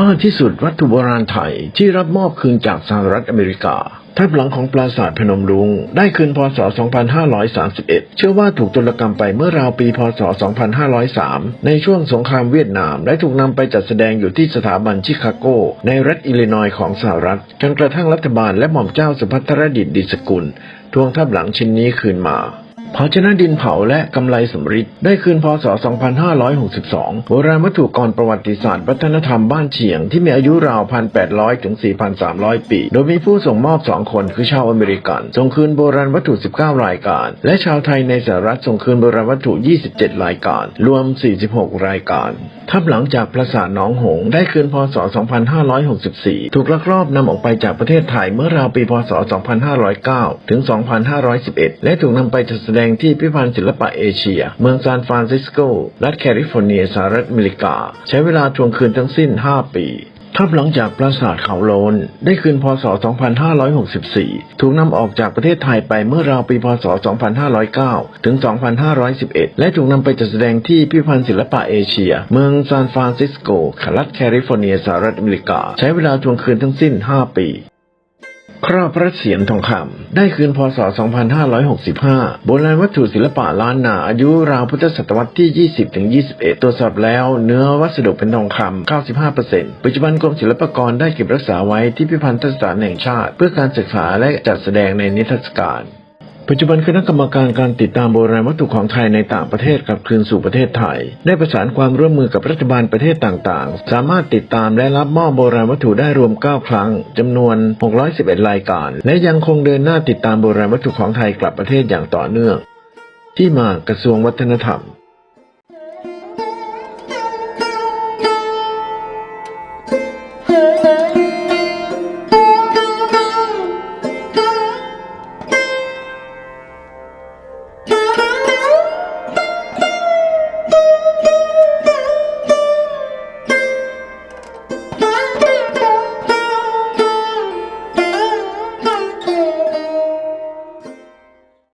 ห้าที่สุดวัตถุโบราณไทยที่รับมอบคืนจากสหรัฐอเมริกาทับหลังของปราสาทพนมรุง้งได้คืนพศ 2531 เชื่อว่าถูกโจรกรรมไปเมื่อราวปีพศ 2503 ในช่วงสงครามเวียดนาม และถูกนำไปจัดแสดงอยู่ที่สถาบันชิคาโก ในรัฐอิลลินอยของสหรัฐจนกระทั่งรัฐบาลและหม่อมเจ้าสุภัทรดิษฐ์ดิสกุล ทวงทับหลังชิ้นนี้คืนมา ภาชนะดินเผาและกำไลสำริดได้คืนพศ 2562 โบราณวัตถุกรประวัติศาสตร์วัฒนธรรมบ้านเฉียงที่มีอายุราว 1,800 ถึง 4,300 ปี โดยมีผู้ส่งมอบ 2 คนคือชาวอเมริกัน ส่งคืนโบราณวัตถุ 19 รายการ และชาวไทยในสหรัฐส่งคืนโบราณวัตถุ 27 รายการ รวม 46 รายการทับหลังจากปราสาทหนองหงส์ได้คืนพศ 2564 ถูกลักลอบนำออกไปจากประเทศไทยเมื่อราวปีพศ 2509 ถึง 2511 และถูกนำไปจัดแสดดงที่พิพิธภัณฑ์ศิลปะเอเชีย เมืองซานฟรานซิสโก รัฐแคลิฟอร์เนียสหรัฐอเมริกา ใช้เวลาทวงคืนทั้งสิ้น 5 ปีทับหลังจากปราสาทเขาโลน ได้คืนพศ 2564 ถูกนำออกจากประเทศไทยไปเมื่อราวปีพศ 2509 ถึง 2511 และถูกนำไปจัดแสดงที่พิพิธภัณฑ์ศิลปะเอเชีย เมืองซานฟรานซิสโกรัฐแคลิฟอร์เนียสหรัฐอเมริกา ใช้เวลาทวงคืนทั้งสิ้น 5 ปี ครอบพระเศียรทองคำได้คืนพศ 2565 โบราณวัตถุศิลปะล้านนาอายุราวพุทธศตวรรษที่ 20-21 ตรวจสอบแล้ว เนื้อวัสดุเป็นทองคำ 95%ปัจจุบันกรมศิลปากรได้เก็บรักษาไว้ที่พิพิธภัณฑสถานแห่งชาติ เพื่อการศึกษาและจัดแสดงในนิทรรศการ ปัจจุบันคณะกรรมการการติดตามโบราณวัตถุของไทยในต่างประเทศกลับคืนสู่ประเทศไทย ได้ประสานความร่วมมือกับรัฐบาลประเทศต่างๆ สามารถติดตามและรับมอบโบราณวัตถุได้รวม 9 ครั้งจำนวน 611 รายการ และยังคงเดินหน้าติดตามโบราณวัตถุของไทยกลับประเทศอย่างต่อเนื่อง ที่มากระทรวงวัฒนธรรมเ